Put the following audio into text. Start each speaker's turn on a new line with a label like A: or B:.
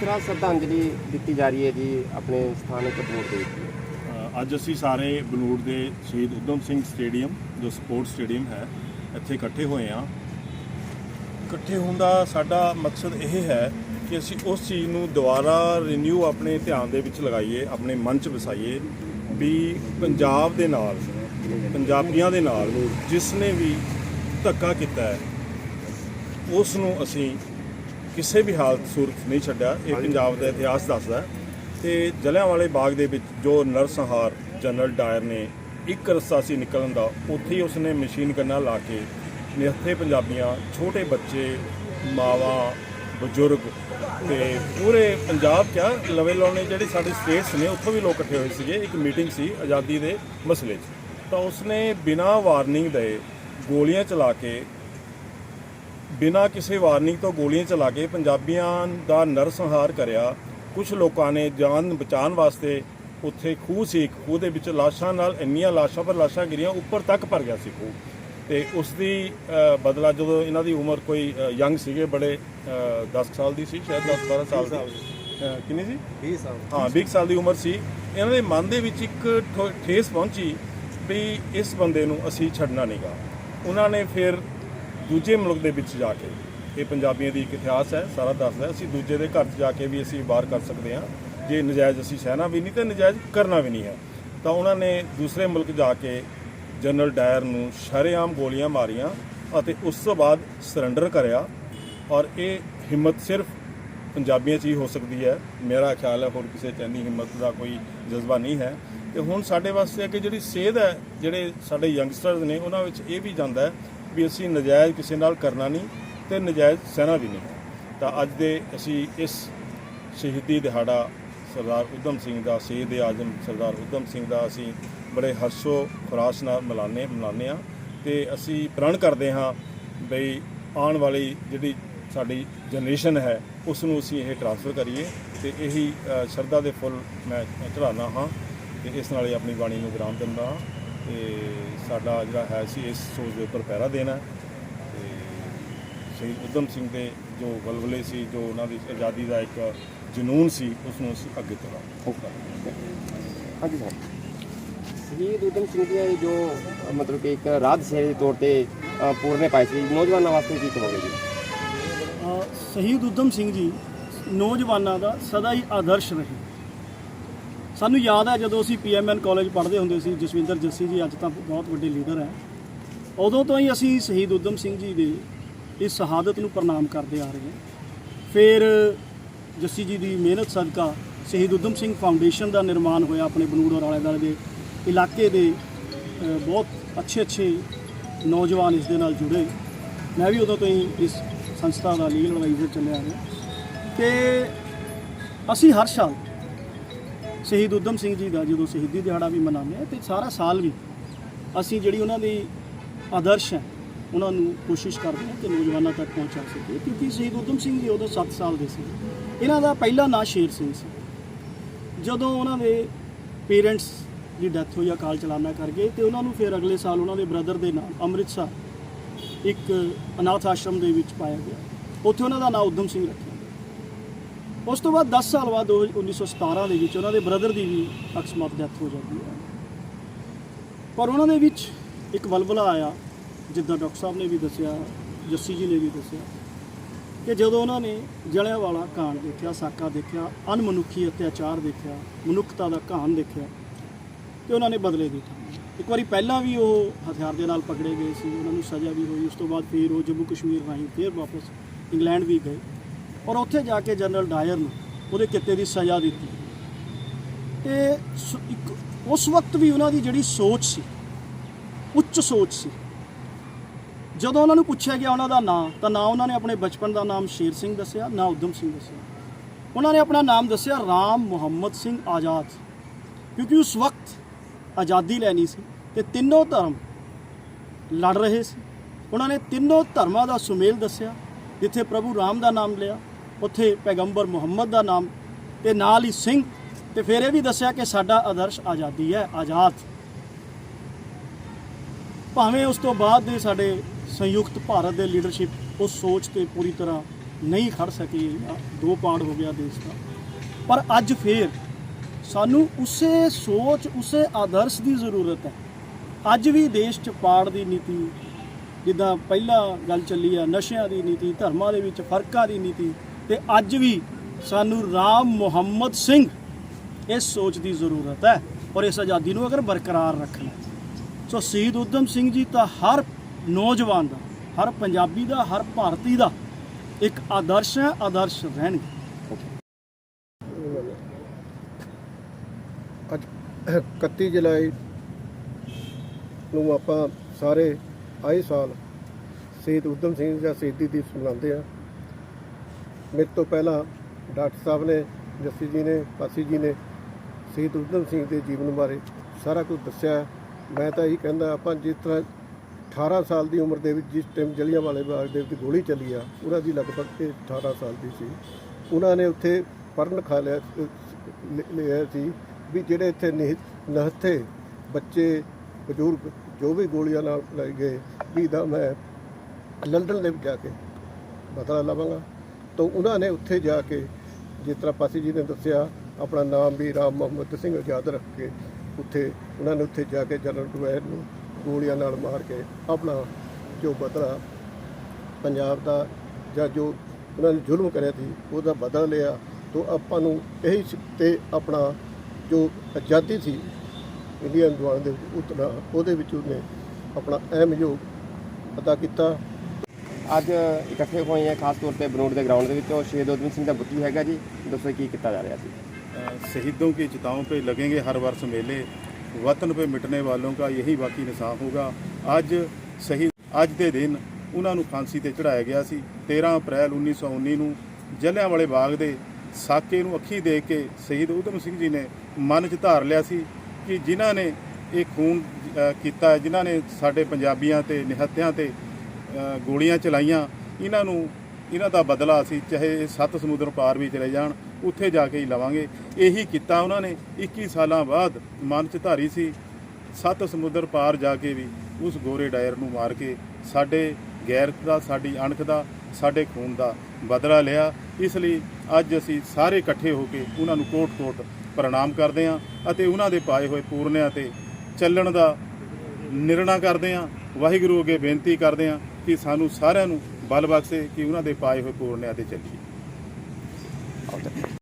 A: ਤਰ੍ਹਾਂ ਸ਼ਰਧਾਂਜਲੀ ਦਿੱਤੀ ਜਾ ਰਹੀ ਹੈ ਜੀ ਆਪਣੇ ਸਥਾਨਕ ਬੋਰਡ ਦੇ? ਵਿੱਚ
B: ਅੱਜ ਅਸੀਂ ਸਾਰੇ ਬਨੂੜ ਦੇ ਸ਼ਹੀਦ ਉਦਮ ਸਿੰਘ ਸਟੇਡੀਅਮ, ਜੋ ਸਪੋਰਟਸ ਸਟੇਡੀਅਮ ਹੈ, ਇੱਥੇ ਇਕੱਠੇ ਹੋਏ ਹਾਂ। ਇਕੱਠੇ ਹੋਣ ਦਾ ਸਾਡਾ ਮਕਸਦ ਇਹ ਹੈ ਕਿ ਅਸੀਂ ਉਸ ਚੀਜ਼ ਨੂੰ ਦੁਬਾਰਾ ਰੀਨਿਊ ਆਪਣੇ ਧਿਆਨ ਦੇ ਵਿੱਚ ਲਗਾਈਏ, ਆਪਣੇ ਮਨ 'ਚ ਵਸਾਈਏ ਵੀ ਪੰਜਾਬ ਦੇ ਨਾਲ, ਪੰਜਾਬੀਆਂ ਦੇ ਨਾਲ ਜਿਸ ਨੇ ਵੀ ਧੱਕਾ ਕੀਤਾ ਹੈ, ਉਸ ਨੂੰ ਅਸੀਂ ਕਿਸੇ ਵੀ ਹਾਲਤ ਸੂਰਤ ਨਹੀਂ ਛੱਡਿਆ ਇਹ ਪੰਜਾਬ ਦਾ ਇਤਿਹਾਸ ਦੱਸਦਾ ਤੇ ਜਲਿਆਂਵਾਲੇ ਬਾਗ ਦੇ ਵਿੱਚ ਜੋ ਨਰਸੰਹਾਰ ਜਨਰਲ ਡਾਇਰ ਨੇ ਇੱਕ ਰਸਤਾ ਸੀ ਨਿਕਲਣ ਦਾ ਉੱਥੇ ਹੀ ਉਸਨੇ ਮਸ਼ੀਨ ਗੰਨਾਂ ਲਾ ਕੇ ਨਿਹੱਥੇ ਪੰਜਾਬੀਆਂ ਛੋਟੇ ਬੱਚੇ ਮਾਵਾਂ ਬਜ਼ੁਰਗ ਤੇ ਪੂਰੇ ਪੰਜਾਬ ਕਿਆ ਲਵੇ ਲਾਉਣੇ ਜਿਹੜੇ ਸਾਡੇ ਸਟੇਟਸ ਨੇ ਉੱਥੋਂ ਵੀ ਲੋਕ ਇਕੱਠੇ ਹੋਏ ਸੀਗੇ। ਇੱਕ ਮੀਟਿੰਗ ਸੀ ਆਜ਼ਾਦੀ ਦੇ ਮਸਲੇ 'ਚ। ਤਾਂ ਉਸਨੇ ਬਿਨਾਂ ਵਾਰਨਿੰਗ ਦੇ ਗੋਲੀਆਂ ਚਲਾ ਕੇ ਬਿਨਾਂ ਕਿਸੇ ਵਾਰਨਿੰਗ ਤੋਂ ਗੋਲੀਆਂ ਚਲਾ ਕੇ ਪੰਜਾਬੀਆਂ ਦਾ ਨਰਸੰਹਾਰ ਕਰਿਆ। ਕੁਝ ਲੋਕਾਂ ਨੇ ਜਾਨ ਬਚਾਉਣ ਵਾਸਤੇ ਉੱਥੇ ਖੂਹ ਸੀ। ਇੱਕ ਖੂਹ ਦੇ ਵਿੱਚ ਲਾਸ਼ਾਂ ਨਾਲ ਇੰਨੀਆਂ ਲਾਸ਼ਾਂ ਪਰ ਲਾਸ਼ਾਂ ਗਿਰੀਆਂ ਉੱਪਰ ਤੱਕ ਭਰ ਗਿਆ ਸੀ ਖੂਹ। ਤੇ ਉਸ ਦੀ ਬਦਲਾ ਜਦੋਂ ਇਹਨਾਂ ਦੀ ਉਮਰ ਕੋਈ ਯੰਗ ਸੀਗੇ ਬੜੇ 10 ਸਾਲ ਦੀ ਸੀ ਸ਼ਾਇਦ 10 12 ਸਾਲ ਦੀ। ਕਿੰਨੀ ਸੀ?
A: 20 ਸਾਲ।
B: ਹਾਂ 20 ਸਾਲ ਦੀ ਉਮਰ ਸੀ। ਇਹਨਾਂ ਦੇ ਮਨ ਦੇ ਵਿੱਚ ਇੱਕ ਠੇਸ ਪਹੁੰਚੀ ਵੀ ਇਸ ਬੰਦੇ ਨੂੰ ਅਸੀਂ ਛੱਡਣਾ ਨਹੀਂਗਾ ਉਹਨਾਂ ਨੇ ਫਿਰ ਦੂਜੇ ਮੁਲਕ ਦੇ ਵਿੱਚ ਜਾ ਕੇ। ਇਹ ਪੰਜਾਬੀਆਂ ਦੀ ਇੱਕ ਇਤਿਹਾਸ ਹੈ, ਸਾਰਾ ਦੱਸਦਾ ਅਸੀਂ ਦੂਜੇ ਦੇ ਘਰ 'ਚ ਜਾ ਕੇ ਵੀ ਅਸੀਂ ਵਾਰ ਕਰ ਸਕਦੇ ਹਾਂ। ਜੇ ਨਜਾਇਜ਼ ਅਸੀਂ ਸਹਿਣਾ ਵੀ ਨਹੀਂ, ਤੇ ਨਜਾਇਜ਼ ਕਰਨਾ ਵੀ ਨਹੀਂ ਹੈ। ਤਾਂ ਉਹਨਾਂ ਨੇ ਦੂਸਰੇ ਮੁਲਕ ਜਾ ਕੇ ਜਨਰਲ ਡਾਇਰ ਨੂੰ ਸ਼ਰੇਆਮ ਗੋਲੀਆਂ ਮਾਰੀਆਂ ਅਤੇ ਉਸ ਤੋਂ ਬਾਅਦ ਸਰੈਂਡਰ ਕਰਿਆ। ਔਰ ਇਹ ਹਿੰਮਤ ਸਿਰਫ ਪੰਜਾਬੀਆਂ 'ਚ ਹੀ ਹੋ ਸਕਦੀ ਹੈ। ਮੇਰਾ ਖਿਆਲ ਹੈ ਹੋਰ ਕਿਸੇ 'ਚ ਇੰਨੀ ਹਿੰਮਤ ਦਾ ਕੋਈ ਜਜ਼ਬਾ ਨਹੀਂ ਹੈ। ਤੇ ਹੁਣ ਸਾਡੇ ਵਾਸਤੇ ਹੈ ਕਿ ਜਿਹੜੀ ਸੇਧ ਹੈ, ਜਿਹੜੇ ਸਾਡੇ ਯੰਗਸਟਰਸ ਨੇ, ਉਹਨਾਂ ਵਿੱਚ ਇਹ ਵੀ ਜਾਂਦਾ ਹੈ ਵੀ ਅਸੀਂ ਨਜਾਇਜ਼ ਕਿਸੇ ਨਾਲ ਕਰਨਾ ਨਹੀਂ ਤੇ ਨਜਾਇਜ਼ ਸਹਿਣਾ ਵੀ ਨਹੀਂ। ਤਾਂ ਅੱਜ ਦੇ ਅਸੀਂ ਇਸ ਸ਼ਹੀਦੀ ਦਿਹਾੜਾ ਸਰਦਾਰ ਉਦਮ ਸਿੰਘ ਦਾ, ਸ਼ਹੀਦ ਆਜ਼ਮ ਸਰਦਾਰ ਉਦਮ ਸਿੰਘ ਦਾ ਅਸੀਂ ਬੜੇ ਹਰਸ਼ੋ ਖੁਰਾਸ਼ ਨਾਲ ਮਨਾਉਂਦੇ ਮਨਾਉਂਦੇ ਹਾਂ ਤੇ ਅਸੀਂ ਪ੍ਰਣ ਕਰਦੇ ਹਾਂ ਬਈ ਆਉਣ ਵਾਲੀ ਜਿਹੜੀ ਸਾਡੀ ਜਨਰੇਸ਼ਨ ਹੈ ਉਸ ਨੂੰ ਅਸੀਂ ਇਹ ਟ੍ਰਾਂਸਫਰ ਕਰੀਏ ਤੇ ਇਹੀ ਸ਼ਰਧਾ ਦੇ ਫੁੱਲ ਮੈਂ ਚੜਾਉਣਾ ਹਾਂ ਤੇ ਇਸ ਨਾਲ ਹੀ ਆਪਣੀ ਬਾਣੀ ਨੂੰ ਵਿਰਾਮ ਦਿੰਦਾ ਹਾਂ। ਤੇ ਸਾਡਾ ਜਿਹੜਾ ਹੈ ਸੀ ਇਸ ਸੋਚ ਦੇ ਉੱਪਰ ਪਹਿਰਾ ਦੇਣਾ। ਤੇ ਸ਼ਹੀਦ ਉਦਮ ਸਿੰਘ ਦੇ ਜੋ ਵਲਵਲੇ ਸੀ ਜੋ ਉਹਨਾਂ ਦੀ ਆਜ਼ਾਦੀ ਦਾ ਇੱਕ ਜਨੂਨ ਸੀ ਉਸ ਨੂੰ ਅਸੀਂ ਅੱਗੇ ਤੋਰਾਂਗੇ
A: ਹਾਂਜੀ ਸਰ। ਸ਼ਹੀਦ ਉਦਮ ਸਿੰਘ ਜੀ ਜੋ ਮਤਲਬ ਕਿ ਇੱਕ ਰਾਜ ਦੇ ਤੌਰ ਤੇ ਪੂਰਨੇ ਪਾਏ ਸੀ ਨੌਜਵਾਨਾਂ ਵਾਸਤੇ ਕੀ ਕਹੋਗੇ ਜੀ?
C: ਸ਼ਹੀਦ ਉਦਮ ਸਿੰਘ ਜੀ ਨੌਜਵਾਨਾਂ ਦਾ ਸਦਾ ਹੀ ਆਦਰਸ਼ ਰਹੇ। ਸਾਨੂੰ ਯਾਦ ਹੈ ਜਦੋਂ ਅਸੀਂ ਪੀਐਮਐਨ ਕਾਲਜ ਪੜ੍ਹਦੇ ਹੁੰਦੇ ਸੀ, ਜਸਵਿੰਦਰ ਜੱਸੀ ਜੀ ਅੱਜ ਤਾਂ ਬਹੁਤ ਵੱਡੇ ਲੀਡਰ ਹੈ। ਉਦੋਂ ਤੋਂ ਹੀ ਅਸੀਂ ਸ਼ਹੀਦ ਉਦਮ ਸਿੰਘ ਜੀ ਦੇ ਇਸ ਸ਼ਹਾਦਤ ਨੂੰ ਪ੍ਰਣਾਮ ਕਰਦੇ ਆ ਰਹੇ ਹਾਂ। ਫਿਰ ਜੱਸੀ ਜੀ ਦੀ ਮਿਹਨਤ ਸਦਕਾ ਸ਼ਹੀਦ ਉਦਮ ਸਿੰਘ ਫਾਊਂਡੇਸ਼ਨ ਦਾ ਨਿਰਮਾਣ ਹੋਇਆ ਆਪਣੇ ਬਨੂੜ ਔਰ ਆਲੇ ਦੁਆਲੇ ਦੇ ਇਲਾਕੇ ਦੇ ਬਹੁਤ ਅੱਛੇ ਅੱਛੇ ਨੌਜਵਾਨ ਇਸ ਦੇ ਨਾਲ ਜੁੜੇ। ਮੈਂ ਵੀ ਉਦੋਂ ਤੋਂ ਹੀ ਇਸ ਸੰਸਥਾ ਦਾ ਲੀਗਲ ਐਡਵਾਈਜ਼ਰ ਚੱਲਿਆ ਰਿਹਾ। ਤੇ ਅਸੀਂ ਹਰ ਸਾਲ ਸ਼ਹੀਦ ਉਦਮ ਸਿੰਘ ਜੀ ਦਾ ਜਦੋਂ ਸ਼ਹੀਦੀ ਦਿਹਾੜਾ ਵੀ ਮਨਾਉਂਦੇ ਹਾਂ ਤੇ ਸਾਰਾ ਸਾਲ ਵੀ ਅਸੀਂ ਜਿਹੜੀ ਉਹਨਾਂ ਦੀ ਆਦਰਸ਼ ਹੈ, ਉਹਨਾਂ ਨੂੰ ਕੋਸ਼ਿਸ਼ ਕਰਦੇ ਹਾਂ ਕਿ ਨੌਜਵਾਨਾਂ ਤੱਕ ਪਹੁੰਚਾ ਸਕੀਏ, ਕਿਉਂਕਿ ਸ਼ਹੀਦ ਉਦਮ ਸਿੰਘ ਜੀ ਉਦੋਂ 7 ਸਾਲ ਦੇ ਸੀ। ਇਹਨਾਂ ਦਾ ਪਹਿਲਾ ਨਾਂ ਸ਼ੇਰ ਸਿੰਘ ਸੀ। ਜਦੋਂ ਉਹਨਾਂ ਦੇ ਪੇਰੈਂਟਸ ਦੀ ਡੈਥ ਹੋਈ, ਅਕਾਲ ਚਲਾਣਾ ਕਰ ਗਏ ਤੇ ਉਹਨਾਂ ਨੂੰ ਫਿਰ ਅਗਲੇ ਸਾਲ ਉਹਨਾਂ ਦੇ ਬ੍ਰਦਰ ਦੇ ਨਾਮ ਅੰਮ੍ਰਿਤਸਰ ਇੱਕ ਅਨਾਥ ਆਸ਼ਰਮ ਦੇ ਵਿੱਚ ਪਾਇਆ ਗਿਆ। ਉੱਥੇ ਉਹਨਾਂ ਦਾ ਨਾਮ ਉਦਮ ਸਿੰਘ ਰੱਖਿਆ ਉਸ ਤੋਂ ਬਾਅਦ 10 ਸਾਲ ਬਾਅਦ ਉਹ 1917 ਦੇ ਵਿੱਚ ਉਹਨਾਂ ਦੇ ਬ੍ਰਦਰ ਦੀ ਵੀ ਅਕਸਮਾਤ ਡੈਥ ਹੋ ਜਾਂਦੀ ਹੈ। ਪਰ ਉਹਨਾਂ ਦੇ ਵਿੱਚ ਇੱਕ ਵਲਵਲਾ ਆਇਆ, ਜਿੱਦਾਂ ਡਾਕਟਰ ਸਾਹਿਬ ਨੇ ਵੀ ਦੱਸਿਆ, ਜੱਸੀ ਜੀ ਨੇ ਵੀ ਦੱਸਿਆ, ਕਿ ਜਦੋਂ ਉਹਨਾਂ ਨੇ ਜਲਿਆਂਵਾਲਾ ਕਾਂਡ ਦੇਖਿਆ, ਸਾਕਾ ਦੇਖਿਆ ਅਨਮਨੁੱਖੀ ਅਤਿਆਚਾਰ ਦੇਖਿਆ, ਮਨੁੱਖਤਾ ਦਾ ਕਹਾਣ ਦੇਖਿਆ, ਤੇ ਉਹਨਾਂ ਨੇ ਬਦਲੇ ਦੀ ਇੱਕ ਵਾਰੀ ਪਹਿਲਾਂ ਵੀ ਉਹ ਹਥਿਆਰ ਦੇ ਨਾਲ ਪਕੜੇ ਗਏ ਸੀ, ਉਹਨਾਂ ਨੂੰ ਸਜ਼ਾ ਵੀ ਹੋਈ, ਉਸ ਤੋਂ ਬਾਅਦ ਫਿਰ ਉਹ ਜੰਮੂ ਕਸ਼ਮੀਰ ਰਾਹੀਂ ਫਿਰ ਵਾਪਸ ਇੰਗਲੈਂਡ ਵੀ ਗਏ। ਔਰ ਉੱਥੇ ਜਾ ਕੇ ਜਨਰਲ ਡਾਇਰ ਨੂੰ ਉਹਦੇ ਕਿੱਤੇ ਦੀ ਸਜ਼ਾ ਦਿੱਤੀ। ਤੇ ਇੱਕ ਉਸ ਵਕਤ ਵੀ ਉਹਨਾਂ ਦੀ ਜਿਹੜੀ ਸੋਚ ਸੀ, ਉੱਚ ਸੋਚ ਸੀ। ਜਦੋਂ ਉਹਨਾਂ ਨੂੰ ਪੁੱਛਿਆ ਗਿਆ ਉਹਨਾਂ ਦਾ ਨਾਂ, ਤਾਂ ਨਾ ਉਹਨਾਂ ਨੇ ਆਪਣੇ ਬਚਪਨ ਦਾ ਨਾਮ ਸ਼ੇਰ ਸਿੰਘ ਦੱਸਿਆ, ਨਾ ਉਦਮ ਸਿੰਘ ਦੱਸਿਆ। ਉਹਨਾਂ ਨੇ ਆਪਣਾ ਨਾਮ ਦੱਸਿਆ ਰਾਮ ਮੁਹੰਮਦ ਸਿੰਘ ਆਜ਼ਾਦ। ਕਿਉਂਕਿ ਉਸ ਵਕਤ ਆਜ਼ਾਦੀ ਲੈਣੀ ਸੀ ਤੇ ਤਿੰਨੋਂ ਧਰਮ ਲੜ ਰਹੇ ਸੀ। ਉਹਨਾਂ ਨੇ ਤਿੰਨੋਂ ਧਰਮਾਂ ਦਾ ਸੁਮੇਲ ਦੱਸਿਆ, ਜਿੱਥੇ ਪ੍ਰਭੂ ਰਾਮ ਦਾ ਨਾਮ ਲਿਆ ਉੱਥੇ ਪੈਗੰਬਰ ਮੁਹੰਮਦ ਦਾ ਨਾਮ ਤੇ ਨਾਲ ਹੀ ਸਿੰਘ। ਤੇ ਫਿਰ ਇਹ ਵੀ ਦੱਸਿਆ ਕਿ ਸਾਡਾ ਆਦਰਸ਼ ਆਜ਼ਾਦੀ ਹੈ, ਆਜ਼ਾਦ। ਭਾਵੇਂ ਉਸ ਤੋਂ ਬਾਅਦ ਦੇ ਸਾਡੇ ਸੰਯੁਕਤ ਭਾਰਤ ਦੇ ਲੀਡਰਸ਼ਿਪ ਉਸ ਸੋਚ ਤੇ ਪੂਰੀ ਤਰ੍ਹਾਂ ਨਹੀਂ ਖੜ ਸਕੀ ਦੋ ਪਾੜ ਹੋ ਗਿਆ ਦੇਸ਼ ਦਾ। ਪਰ ਅੱਜ ਫੇਰ ਸਾਨੂੰ ਉਸੇ ਸੋਚ, ਉਸੇ ਆਦਰਸ਼ ਦੀ ਜ਼ਰੂਰਤ ਹੈ। ਅੱਜ ਵੀ ਦੇਸ਼ 'ਚ ਪਾੜ ਦੀ ਨੀਤੀ, ਜਿੱਦਾਂ ਪਹਿਲਾਂ ਗੱਲ ਚੱਲੀ ਆ, ਨਸ਼ਿਆਂ ਦੀ ਨੀਤੀ, ਧਰਮਾਂ ਦੇ ਵਿੱਚ ਫਰਕਾਂ ਦੀ ਨੀਤੀ ਤੇ ਅੱਜ ਵੀ ਸਾਨੂੰ ਰਾਮ ਮੁਹੰਮਦ ਸਿੰਘ ਇਸ ਸੋਚ ਦੀ ਜ਼ਰੂਰਤ ਹੈ ਔਰ ਇਸ ਆਜ਼ਾਦੀ ਨੂੰ ਅਗਰ ਬਰਕਰਾਰ ਰੱਖਣਾ ਸੋ ਸ਼ਹੀਦ ਊਧਮ ਸਿੰਘ ਜੀ ਤਾਂ ਹਰ ਨੌਜਵਾਨ ਦਾ, ਹਰ ਪੰਜਾਬੀ ਦਾ, ਹਰ ਭਾਰਤੀ ਦਾ ਇੱਕ ਆਦਰਸ਼ ਹੈ, ਆਦਰਸ਼ ਰਹਿਣਗੇ।
D: ਅੱਜ 31 ਜੁਲਾਈ ਨੂੰ ਆਪਾਂ ਸਾਰੇ ਆਏ ਸਾਲ ਸ਼ਹੀਦ ਊਧਮ ਸਿੰਘ ਦਾ ਸ਼ਹੀਦੀ ਦਿਵਸ ਮਨਾਉਂਦੇ ਆ ਮੇਰੇ ਤੋਂ ਪਹਿਲਾਂ ਡਾਕਟਰ ਸਾਹਿਬ ਨੇ, ਜੱਸੀ ਜੀ ਨੇ, ਪਾਸੀ ਜੀ ਨੇ, ਸ਼ਹੀਦ ਊਧਮ ਸਿੰਘ ਦੇ ਜੀਵਨ ਬਾਰੇ ਸਾਰਾ ਕੁਝ ਦੱਸਿਆ। ਮੈਂ ਤਾਂ ਇਹੀ ਕਹਿੰਦਾ, ਆਪਾਂ ਜਿਸ ਤਰ੍ਹਾਂ 18 ਸਾਲ ਦੀ ਉਮਰ ਦੇ ਵਿੱਚ ਜਿਸ ਟਾਈਮ ਜਲਿਆਂਵਾਲੇ ਬਾਗ ਦੇ ਵਿੱਚ ਗੋਲੀ ਚੱਲੀ ਆ ਉਹਨਾਂ ਦੀ ਲਗਭਗ ਇਹ 18 ਸਾਲ ਦੀ ਸੀ। ਉਹਨਾਂ ਨੇ ਉੱਥੇ ਪੜ੍ਹਨ ਖਾ ਲਿਆ ਲਿਆ ਸੀ ਵੀ ਜਿਹੜੇ ਇੱਥੇ ਨਿਹ- ਨਿਹੱਥੇ ਬੱਚੇ, ਬਜ਼ੁਰਗ ਜੋ ਵੀ ਗੋਲੀਆਂ ਨਾਲ ਲੈ ਗਏ, ਵੀ ਦਾ ਮੈਂ ਲੰਡਨ ਦੇ ਵਿੱਚ ਜਾ ਕੇ ਬਦਲਾ ਲਵਾਂਗਾ। ਤਾਂ ਉਹਨਾਂ ਨੇ ਉੱਥੇ ਜਾ ਕੇ ਜਿਸ ਤਰ੍ਹਾਂ ਪਾਸੀ ਜੀ ਨੇ ਦੱਸਿਆ, ਆਪਣਾ ਨਾਮ ਵੀ ਰਾਮ ਮੁਹੰਮਦ ਸਿੰਘ ਆਜ਼ਾਦ ਰੱਖ ਕੇ ਉੱਥੇ ਉਹਨਾਂ ਨੇ ਉੱਥੇ ਜਾ ਕੇ ਜਨਰਲ ਡੁਵੈਰ ਨੂੰ ਗੋਲੀਆਂ ਨਾਲ ਮਾਰ ਕੇ ਆਪਣਾ ਜੋ ਬਦਲਾ ਪੰਜਾਬ ਦਾ ਜਾਂ ਜੋ ਉਹਨਾਂ ਨੇ ਜ਼ੁਲਮ ਕਰਿਆ ਸੀ, ਉਹਦਾ ਬਦਲਾ ਲਿਆ। ਤੋਂ ਆਪਾਂ ਨੂੰ ਇਹੀ ਤੇ ਆਪਣਾ ਜੋ ਆਜ਼ਾਦੀ ਸੀ ਇੰਡੀਅਨ ਦੁਆਨ ਦੇ ਵਿੱਚ ਉਤਨਾ ਉਹਦੇ ਵਿੱਚ ਉਹਨੇ ਆਪਣਾ ਅਹਿਮ ਯੋਗ ਅਦਾ ਕੀਤਾ।
A: ਅੱਜ ਇਕੱਠੇ ਹੋਏ ਆ ਖਾਸ ਤੌਰ ਤੇ ਬਨੋੜ ਦੇ ਗਰਾਊਂਡ ਦੇ ਵਿੱਚ ਉਹ ਸ਼ਹੀਦ ਊਧਮ ਸਿੰਘ ਦਾ ਬੁੱਤੀ ਹੈਗਾ ਜੀ ਦੱਸੋ ਕੀ ਕੀਤਾ ਜਾ ਰਿਹਾ ਸੀ
B: शहीदों की चिताओं पे लगेंगे हर वर्ष मेले वतन पे मिटने वालों का यही बाकी निशान होगा ਅੱਜ ਸ਼ਹੀਦ ਅੱਜ ਦੇ ਦਿਨ ਉਹਨਾਂ ਨੂੰ ਫਾਂਸੀ ਤੇ ਚੜਾਇਆ ਗਿਆ ਸੀ 13 ਅਪ੍ਰੈਲ 1919 ਨੂੰ ਜਲਿਆਂਵਾਲੇ ਬਾਗ ਦੇ ਸਾਕੇ ਨੂੰ ਅੱਖੀ ਦੇਖ ਕੇ ਸ਼ਹੀਦ ਊਧਮ ਸਿੰਘ ਜੀ ਨੇ ਮਨ 'ਚ ਧਾਰ ਲਿਆ ਸੀ ਕਿ ਜਿਨ੍ਹਾਂ ਨੇ ਇਹ ਖੂਨ ਅ, ਕੀਤਾ ਹੈ, ਜਿਨ੍ਹਾਂ ਨੇ ਸਾਡੇ ਪੰਜਾਬੀਆਂ ਤੇ ਨਿਹੱਤਿਆਂ ਤੇ ਅ, ਗੋਲੀਆਂ ਚਲਾਈਆਂ, ਇਹਨਾਂ ਨੂੰ, ਇਹਨਾਂ ਦਾ ਬਦਲਾ ਅਸੀਂ ਚਾਹੇ ਇਹ ਸੱਤ ਸਮੁੰਦਰ ਪਾਰ ਵੀ ਚਲੇ ਜਾਣ, ਉੱਥੇ ਜਾ ਕੇ ਹੀ ਲਵਾਂਗੇ। ਇਹੀ ਕੀਤਾ ਉਹਨਾਂ ਨੇ। 21 ਸਾਲਾਂ ਬਾਅਦ ਮਨ 'ਚ ਧਾਰੀ ਸੀ। ਸੱਤ ਸਮੁੰਦਰ ਪਾਰ ਜਾ ਕੇ ਵੀ ਉਸ ਗੋਰੇ ਡਾਇਰ ਨੂੰ ਮਾਰ ਕੇ ਸਾਡੇ ਗੈਰਤ ਦਾ, ਸਾਡੀ ਅਣਖ ਦਾ, ਸਾਡੇ ਖੂਨ ਦਾ ਬਦਲਾ ਲਿਆ। ਇਸ ਲਈ ਅੱਜ ਅਸੀਂ ਸਾਰੇ ਇਕੱਠੇ ਹੋ ਕੇ ਉਹਨਾਂ ਨੂੰ ਕੋਟ-ਕੋਟ ਪ੍ਰਣਾਮ ਕਰਦੇ ਹਾਂ ਅਤੇ ਉਹਨਾਂ ਦੇ ਪਾਏ ਹੋਏ ਪੂਰਨਿਆਂ ਤੇ ਚੱਲਣ ਦਾ ਨਿਰਣਾ ਕਰਦੇ ਹਾਂ। ਵਾਹਿਗੁਰੂ ਅੱਗੇ ਬੇਨਤੀ ਕਰਦੇ ਹਾਂ। ਕਿ ਸਾਨੂੰ ਸਾਰਿਆਂ ਨੂੰ ਬਲ ਬਖਸ਼ੇ ਕਿ ਉਹਨਾਂ ਦੇ ਪਾਏ ਹੋਏ ਪੂਰਨਿਆਂ ਤੇ ਚੱਲੀਏ।